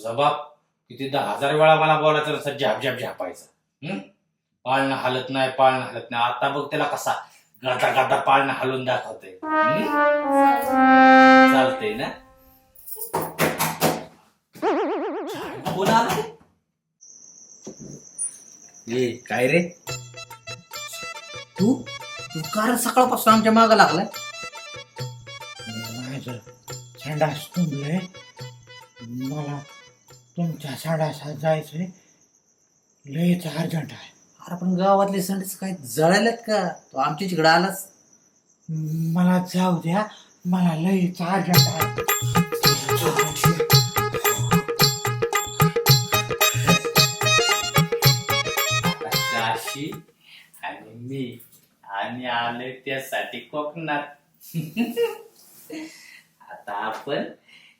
तुझा बाप किती दहा हजार वेळा मला बोलायचं असं झॅप झाप झॅपायचं पाळणं हलत नाही पाळणं हलत नाही. आता बघ त्याला कसा गादा गादा पाळणं हलून दाखवते चालतंय ना? बोला ए काय रे? तू? तू कारण सकाळपासून आमच्या माग लागलाय? मला तुमच्या संडासात जायचंय लयच अर्जंट आहे. अरे पण गावातले संडेच काय जळालेत का? तो आमच्या तिकडे आलाच. मला जाऊ द्या. मला लयच अर्जंट आहे. काशी आणि मी आणि आलोय त्यासाठी कोकणात. आता आपण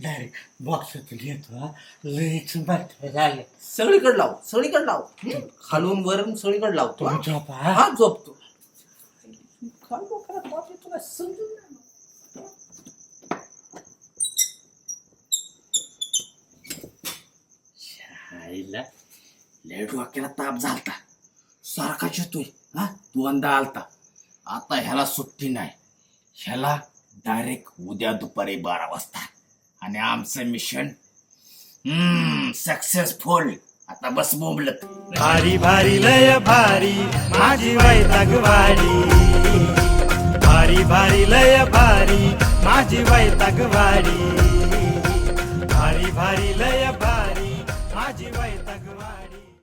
डायरेक्ट बॉक्सात येतो हा. बरं झालं सगळीकडे लाव सगळीकडे लाव. हं? खालून वरून सगळीकडे लावतो हा? तो झोपा हा. झोपतो खाल डोक्याला ताप येतो ना, समजून नाही ना. आईला लय डोक्याला ताप झालता. सारखाच येतोय हा. दोनदा आलता. आता ह्याला सुट्टी नाही. ह्याला डायरेक्ट उद्या दुपारी बारा वाजता. आणि आमचं मिशन सक्सेसफुल आता बस बोंबलत. भारी भारी लय भारी माझी वैतागवाडी. भारी भारी लय भारी माझी वैतागवाडी. भारी भारी भारी